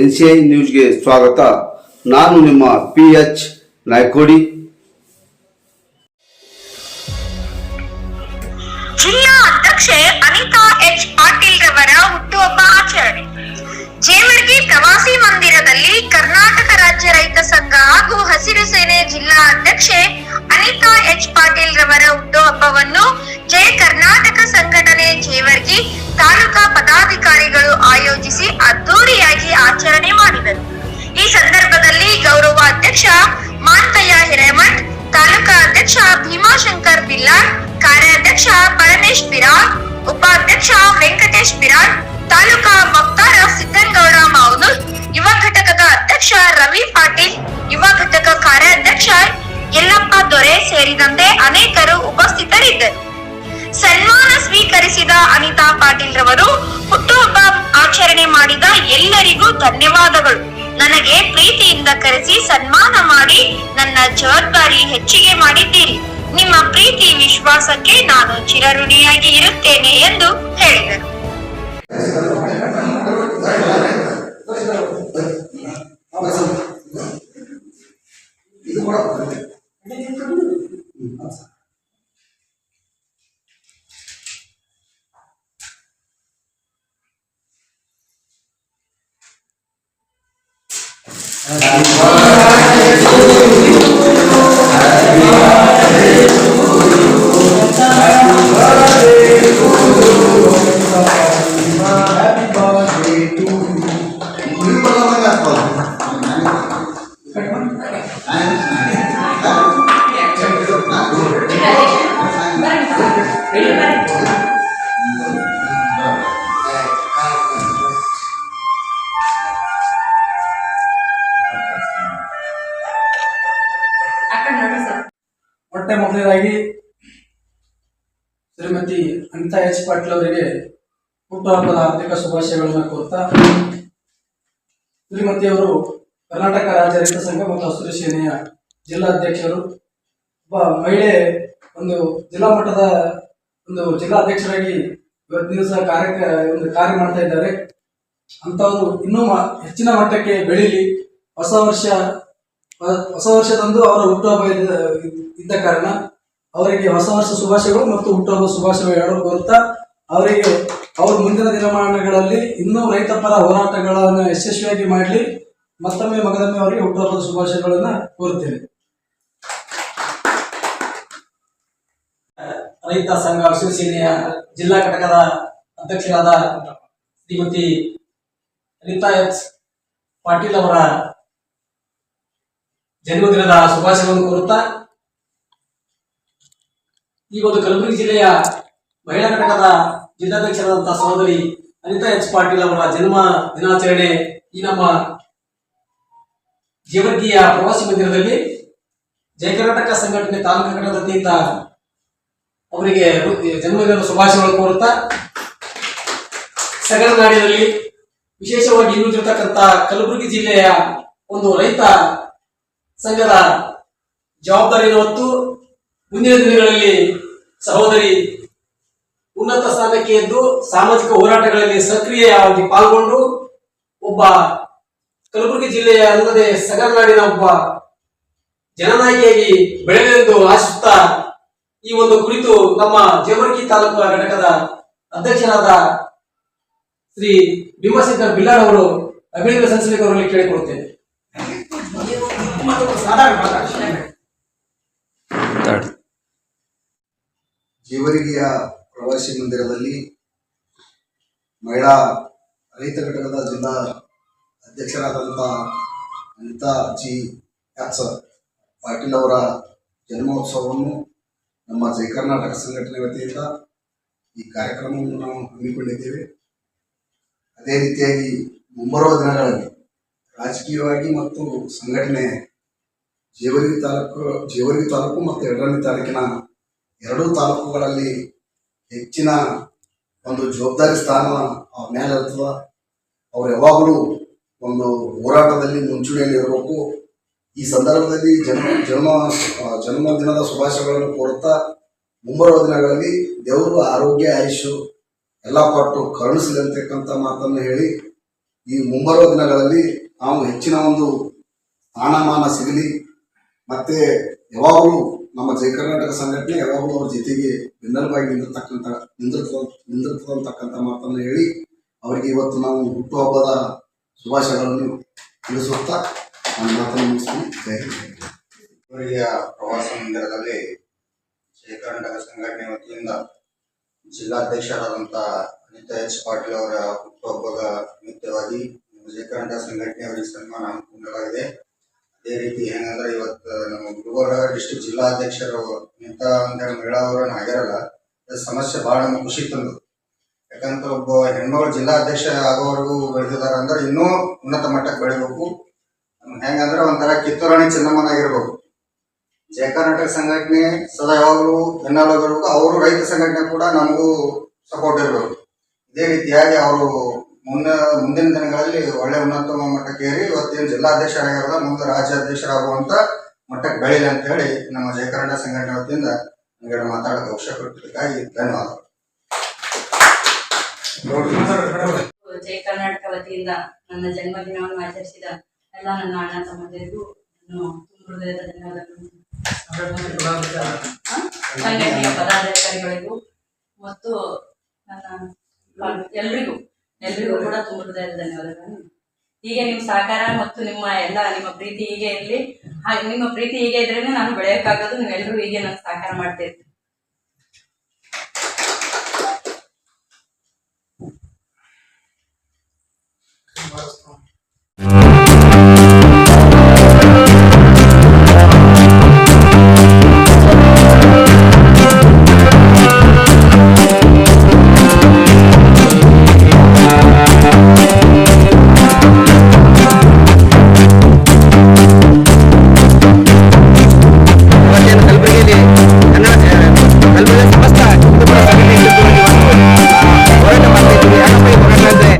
N C I ನ್ಯೂಸ್ಗೆ ಸ್ವಾಗತ. ನಾನು ನಿಮ್ಮ ಪಿ ಎಚ್ ನಾಯ್ಕೋಡಿ. ಜಿಲ್ಲಾ ಅಧ್ಯಕ್ಷೆ ಅನಿತಾ ಎಚ್. ಪಾಟೀಲ್ ರವರ ಹುಟ್ಟುಹಬ್ಬ ಆಚರಣೆ. ಜೇವರ್ಗಿ ಪ್ರವಾಸಿ ಮಂದಿರದಲ್ಲಿ ಕರ್ನಾಟಕ ರಾಜ್ಯ ರೈತ ಸಂಘ ಹಾಗೂ ಹಸಿರು ಸೇನೆ ಜಿಲ್ಲಾ ಅಧ್ಯಕ್ಷೆ ಅನಿತಾ ಎಚ್. ಪಾಟೀಲ್ ರವರ ಹುಟ್ಟುಹಬ್ಬವನ್ನು ಜಯ ಕರ್ನಾಟಕ ಸಂಘಟನೆ ಜೇವರ್ಗಿ ತಾಲೂಕಾ ಆಯೋಜಿಸಿ ಅದ್ದೂರಿಯಾಗಿ ಆಚರಣೆ ಮಾಡಿದರು. ಈ ಸಂದರ್ಭದಲ್ಲಿ ಗೌರವ ಅಧ್ಯಕ್ಷ ಮಾಂತಯ್ಯ ಹಿರೇಮಠ್, ತಾಲೂಕಾ ಅಧ್ಯಕ್ಷ ಭೀಮಾಶಂಕರ್ ಬಿಲ್ಲಾರ್, ಕಾರ್ಯಾಧ್ಯಕ್ಷ ಪರಮೇಶ್ ಬಿರಾರ್ ಉಪಾಧ್ಯಕ್ಷ ವೆಂಕಟೇಶ್ ಬಿರಾರ್ ತಾಲೂಕಾ ವಕ್ತಾರ ಸಿದ್ದನಗೌಡ ಮಾವನು ಯುವ ಘಟಕದ ಅಧ್ಯಕ್ಷ ರವಿ ಪಾಟೀಲ್, ಯುವ ಘಟಕ ಕಾರ್ಯಾಧ್ಯಕ್ಷ ಯಲ್ಲಪ್ಪ ದೊರೆ ಸೇರಿದಂತೆ ಅನೇಕರು ಉಪಸ್ಥಿತರಿದ್ದರು. ಸನ್ಮಾನ ಸ್ವೀಕರಿಸಿದ ಅನಿತಾ ಪಾಟೀಲ್ ರವರು ಹುಟ್ಟುಹಬ್ಬ ಆಚರಣೆ ಮಾಡಿದ ಎಲ್ಲರಿಗೂ ಧನ್ಯವಾದಗಳು. ನನಗೆ ಪ್ರೀತಿಯಿಂದ ಕರೆಸಿ ಸನ್ಮಾನ ಮಾಡಿ ನನ್ನ ಜವಾಬ್ದಾರಿ ಹೆಚ್ಚಿಗೆ ಮಾಡಿದ್ದೀರಿ. ನಿಮ್ಮ ಪ್ರೀತಿ ವಿಶ್ವಾಸಕ್ಕೆ ನಾನು ಚಿರಋಣಿಯಾಗಿ ಇರುತ್ತೇನೆ ಎಂದು ಹೇಳಿದರು. ಮೊಟ್ಟ ಮೊದಲನೇದಾಗಿ ಶ್ರೀಮತಿ ಅನಿತಾ ಎಚ್ ಪಾಟೀಲ್ ಅವರಿಗೆ ಹುಟ್ಟುಹಬ್ಬದ ಆರ್ಥಿಕ ಶುಭಾಶಯಗಳನ್ನು ಕೋರ್ತಾ ಶ್ರೀಮತಿ ಅವರು ಕರ್ನಾಟಕ ರಾಜ್ಯ ರೈತ ಸಂಘ ಮತ್ತು ಹಸಿರು ಸೇನೆಯ ಜಿಲ್ಲಾಧ್ಯಕ್ಷರು. ಒಬ್ಬ ಮಹಿಳೆ ಒಂದು ಜಿಲ್ಲಾ ಮಟ್ಟದ ಒಂದು ಜಿಲ್ಲಾಧ್ಯಕ್ಷರಾಗಿ ಇವತ್ತು ದಿವಸ ಕಾರ್ಯ ಒಂದು ಕಾರ್ಯ ಮಾಡ್ತಾ ಇದ್ದಾರೆ. ಅಂಥವರು ಇನ್ನೂ ಹೆಚ್ಚಿನ ಮಟ್ಟಕ್ಕೆ ಬೆಳೀಲಿ. ಹೊಸ ವರ್ಷ, ಹೊಸ ವರ್ಷದಂದು ಅವರ ಹುಟ್ಟುಹಬ್ಬ ಇದ್ದ ಕಾರಣ ಅವರಿಗೆ ಹೊಸ ವರ್ಷ ಶುಭಾಶಯಗಳು ಮತ್ತು ಹುಟ್ಟುಹಬ್ಬ ಶುಭಾಶಯಗಳು ಎರಡು ಬರುತ್ತಾ. ಅವರಿಗೆ, ಅವರು ಮುಂದಿನ ದಿನಮಾನಗಳಲ್ಲಿ ಇನ್ನೂ ರೈತಪರ ಹೋರಾಟಗಳನ್ನು ಯಶಸ್ವಿಯಾಗಿ ಮಾಡಲಿ. ಮತ್ತೊಮ್ಮೆ ಮಗದೊಮ್ಮೆ ಅವರಿಗೆ ಹುಟ್ಟುಹಬ್ಬದ ಶುಭಾಶಯಗಳನ್ನು ಕೋರುತ್ತೇನೆ. ರೈತ ಸಂಘ ಶಿವಸೇನೆಯ ಜಿಲ್ಲಾ ಘಟಕದ ಅಧ್ಯಕ್ಷರಾದ ಶ್ರೀಮತಿ ಅನಿತಾ ಎಚ್ ಪಾಟೀಲ್ ಅವರ ಜನ್ಮದಿನದ ಶುಭಾಶಯಗಳನ್ನು ಕೋರುತ್ತಾ, ಈ ಒಂದು ಕಲಬುರಗಿ ಜಿಲ್ಲೆಯ ಮಹಿಳಾ ಘಟಕದ ಜಿಲ್ಲಾಧ್ಯಕ್ಷರಾದಂತಹ ಸಹೋದರಿ ಅನಿತಾ ಎಚ್ ಪಾಟೀಲ್ ಅವರ ಜನ್ಮ ದಿನಾಚರಣೆ ಈ ನಮ್ಮ ಜೇವರ್ಗಿಯ ಪ್ರವಾಸಿ ಮಂದಿರದಲ್ಲಿ ಜಯ ಕರ್ನಾಟಕ ಸಂಘಟನೆ ತಾಲೂಕು ಘಟಕದ ವತಿಯಿಂದ ಅವರಿಗೆ ಜನ್ಮದಿನದ ಶುಭಾಶಯಗಳು ಕೋರುತ್ತಾ ಸಗರ ನಾಡಿನಲ್ಲಿ ವಿಶೇಷವಾಗಿ ಇನ್ನುಳಿದಿರತಕ್ಕಂತ ಕಲಬುರಗಿ ಜಿಲ್ಲೆಯ ಒಂದು ರೈತ ಸಂಘದ ಜವಾಬ್ದಾರಿಯನ್ನು ಹೊತ್ತು ಮುಂದಿನ ದಿನಗಳಲ್ಲಿ ಸಹೋದರಿ ಉನ್ನತ ಸ್ಥಾನಕ್ಕೆ ಎದ್ದು ಸಾಮಾಜಿಕ ಹೋರಾಟಗಳಲ್ಲಿ ಸಕ್ರಿಯವಾಗಿ ಪಾಲ್ಗೊಂಡು ಒಬ್ಬ ಕಲಬುರಗಿ ಜಿಲ್ಲೆಯ ಅಲ್ಲದೆ ಸಗರ್ನಾಡಿನ ಒಬ್ಬ ಜನನಾಯಕಿಯಾಗಿ ಬೆಳೆಯಲೆಂದು ಆಶಿಸುತ್ತಾ ಈ ಒಂದು ಕುರಿತು ನಮ್ಮ ಜೇವರ್ಗಿ ತಾಲೂಕು ಘಟಕದ ಅಧ್ಯಕ್ಷರಾದ ಶ್ರೀ ಭೀಮಶಂಕರ್ ಬಿಲ್ಲಾರ್ ಅವರು ಅಭಿನಂದನೆ ಸಲ್ಲಿಸಬೇಕು ಅವರಲ್ಲಿ ಕೇಳಿಕೊಳ್ಳುತ್ತೇನೆ. ಜೇವರಿಗೆಯ ಪ್ರವಾಸಿ ಮಂದಿರದಲ್ಲಿ ಮಹಿಳಾ ರೈತ ಘಟಕದ ಜಿಲ್ಲಾ ಅಧ್ಯಕ್ಷರಾದಂಥ ಅನಿತಾ ಜಿ ಸರ್ ಪಾಟೀಲ್ ಅವರ ಜನ್ಮೋತ್ಸವವನ್ನು ನಮ್ಮ ಜೈ ಕರ್ನಾಟಕ ಸಂಘಟನೆ ವತಿಯಿಂದ ಈ ಕಾರ್ಯಕ್ರಮವನ್ನು ನಾವು ಹಮ್ಮಿಕೊಂಡಿದ್ದೇವೆ. ಅದೇ ರೀತಿಯಾಗಿ ಮುಂಬರುವ ದಿನಗಳಲ್ಲಿ ರಾಜಕೀಯವಾಗಿ ಮತ್ತು ಸಂಘಟನೆ ಜೇವರ್ಗಿ ತಾಲೂಕು ಜೇವರ್ಗಿ ತಾಲೂಕು ಮತ್ತು ಎರಡನೇ ತಾಲೂಕಿನ ಎರಡೂ ತಾಲೂಕುಗಳಲ್ಲಿ ಹೆಚ್ಚಿನ ಒಂದು ಜವಾಬ್ದಾರಿ ಸ್ಥಾನ ಅವ್ರ ಮೇಲೆ ಇರ್ತದ. ಅವ್ರು ಯಾವಾಗಲೂ ಒಂದು ಹೋರಾಟದಲ್ಲಿ ಮುಂಚೂಣಿಯಲ್ಲಿ ಇರಬೇಕು. ಈ ಸಂದರ್ಭದಲ್ಲಿ ಜನ್ಮ ಜನ್ಮ ಜನ್ಮದಿನದ ಶುಭಾಶಯಗಳನ್ನು ಕೋರುತ್ತಾ ಮುಂಬರುವ ದಿನಗಳಲ್ಲಿ ದೇವರು ಆರೋಗ್ಯ ಆಯುಷು ಎಲ್ಲ ಪಟ್ಟು ಕರುಣಿಸಲಿ ಅಂತಕ್ಕಂಥ ಮಾತನ್ನು ಹೇಳಿ ಈ ಮುಂಬರುವ ದಿನಗಳಲ್ಲಿ ನಾವು ಹೆಚ್ಚಿನ ಒಂದು ಸ್ಥಾನಮಾನ ಸಿಗಲಿ. ಮತ್ತೆ ಯಾವಾಗಲೂ ನಮ್ಮ ಜಯ ಕರ್ನಾಟಕ ಸಂಘಟನೆ ಯಾವಾಗಲೂ ಅವ್ರ ಜೊತೆಗೆ ಬೆನ್ನೆಲುಬಾಗಿ ನಿಂದಿರ್ತಕ್ಕಂಥ ನಿಂದಿರ್ತದ ನಿಂದಿರ್ತದಂತಕ್ಕಂಥ ಮಾತನ್ನು ಹೇಳಿ ಅವರಿಗೆ ಇವತ್ತು ನಾವು ಹುಟ್ಟುಹಬ್ಬದ ಶುಭಾಶಯಗಳನ್ನು ತಿಳಿಸುತ್ತಾ ನನ್ನ ಮಾತನ್ನು ಮುಗಿಸ್ತೀನಿ. ಇವರಿಗೆ ಪ್ರವಾಸ ಮಂದಿರದಲ್ಲಿ ಜಯ ಸಂಘಟನೆ ವತಿಯಿಂದ ಜಿಲ್ಲಾಧ್ಯಕ್ಷರಾದಂಥ ಅನಿತಾ ಎಚ್ ಪಾಟೀಲ್ ಅವರ ಹುಟ್ಟುಹಬ್ಬದ ನಿಮಿತ್ತವಾಗಿ ಕರ್ನಾಟಕ ಸಂಘಟನೆಯವರಿಗೆ ಸನ್ಮಾನ ಅನುಕೂಲವಾಗಿದೆ ಅದೇ ರೀತಿ ಏನಂದ್ರೆ ಇವತ್ತು ನಮ್ಮ ಗುಲ್ಬರ್ಗ ಡಿಸ್ಟಿಕ್ ಜಿಲ್ಲಾಧ್ಯಕ್ಷರು ಇಂಥ ಅಂದ್ರೆ ಮಹಿಳಾ ಅವರನ್ನ ಆಗಿರಲ್ಲ ಸಮಸ್ಯೆ ಬಹಳ ನಮ್ಗೆ ಖುಷಿ ತಂದು. ಯಾಕಂದ್ರೆ ಒಬ್ಬ ಹೆಣ್ಮಗಳು ಜಿಲ್ಲಾಧ್ಯಕ್ಷ ಆಗೋವರೆಗೂ ಬೆಳೆದಿದ್ದಾರೆ ಅಂದ್ರೆ ಇನ್ನೂ ಉನ್ನತ ಮಟ್ಟಕ್ಕೆ ಬೆಳಿಬೇಕು. ಹೆಂಗಂದ್ರೆ ಒಂಥರ ಕಿತ್ತೂರಾಣಿ ಚೆನ್ನಮ್ಮನಾಗಿರ್ಬೇಕು ಜಯ ಕರ್ನಾಟಕ ಸಂಘಟನೆ ಸದಾ ಯಾವಾಗಲೂ ಬೆನ್ನೆಲುಬಿರ್ಬೇಕು ಅವರು ರೈತ ಸಂಘಟನೆ ಕೂಡ ನಮಗೂ ಸಪೋರ್ಟ್ ಇರಬೇಕು. ಇದೇ ರೀತಿಯಾಗಿ ಅವರು ಮುನ್ನ ಮುಂದಿನ ದಿನಗಳಲ್ಲಿ ಒಳ್ಳೆ ಉನ್ನತ ಮಟ್ಟಕ್ಕೆ ಏರಿ ಇವತ್ತೇನು ಜಿಲ್ಲಾಧ್ಯಕ್ಷರಾಗಿರಲ್ಲ ಮುಂದೆ ರಾಜ್ಯಾಧ್ಯಕ್ಷರಾಗುವಂತ ಮಟ್ಟಕ್ಕೆ ಬೆಳೀಲಿ ಅಂತ ಹೇಳಿ ನಮ್ಮ ಜಯ ಕರ್ನಾಟಕ ಸಂಘಟನೆ ವತಿಯಿಂದ ನನಗೆ ಮಾತಾಡೋಕೆ ಅವಶ್ಯಕ ಧನ್ಯವಾದಗಳು. ಜೈ ಕರ್ನಾಟಕ ವತಿಯಿಂದ ನನ್ನ ಜನ್ಮದಿನವನ್ನು ಆಚರಿಸಿದ ಎಲ್ಲ ನನ್ನ ಅಣ್ಣ ತಮ್ಮಂದಿರಿಗೂ ನಾನು ತುಂಬ ಹೃದಯದ ಧನ್ಯವಾದಗಳು? ಸಂಘಟನೆಯ ಪದಾಧಿಕಾರಿಗಳಿಗೂ ಮತ್ತು ನನ್ನ ಎಲ್ರಿಗೂ ಎಲ್ರಿಗೂ ಕೂಡ ತುಂಬ ಹೃದಯದ ಧನ್ಯವಾದಗಳು. ಹೀಗೆ ನಿಮ್ಮ ಸಹಕಾರ ಮತ್ತು ನಿಮ್ಮ ಎಲ್ಲ ನಿಮ್ಮ ಪ್ರೀತಿ ಹೀಗೆ ಇರಲಿ. ಹಾಗೆ ನಿಮ್ಮ ಪ್ರೀತಿ ಹೀಗೆ ಇದ್ರೇನೆ ನಾನು ಬೆಳೆಯೋಕ್ಕಾಗೋದು ನೀವೆಲ್ಲರೂ ಹೀಗೆ ನಾನು ಸಹಕಾರ Agora pronto.